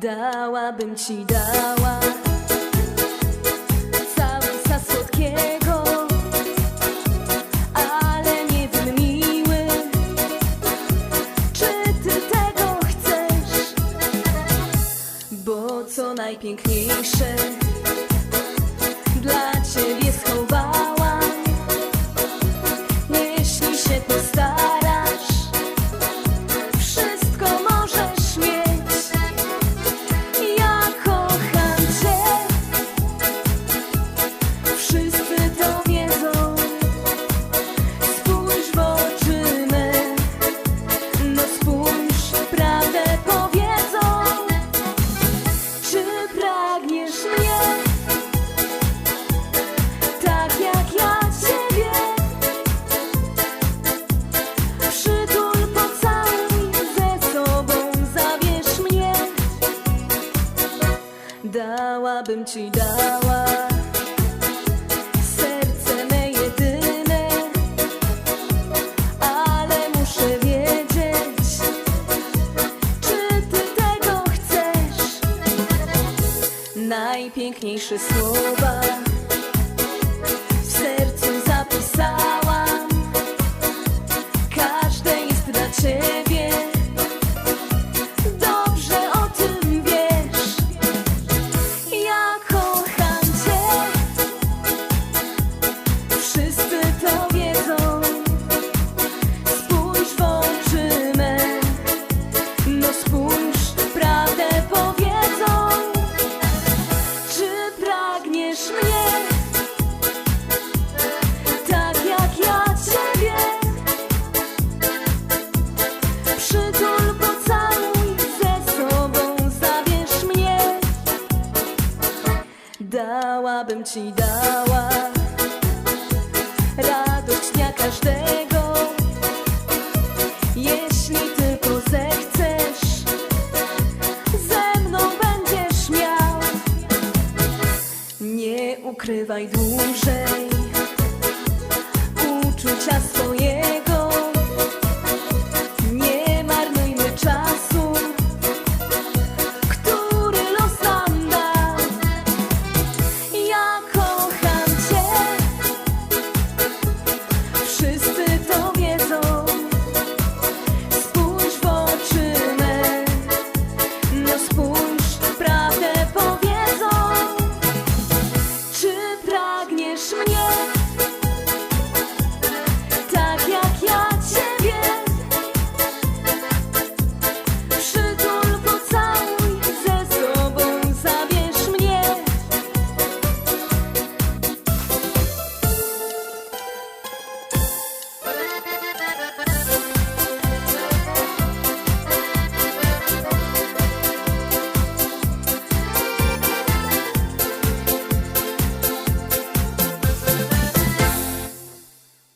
Dałabym ci dała. Całusa słodkiego, ale nie wiem miły, czy ty tego chcesz, bo co najpiękniejsze Dałabym ci dała serce me jedyne, ale muszę wiedzieć, czy ty tego chcesz. Najpiękniejsze słowa Dałabym ci, dała Radość dnia każdego. Jeśli tylko zechcesz Ze mną będziesz miał. Nie ukrywaj dłużej Uczucia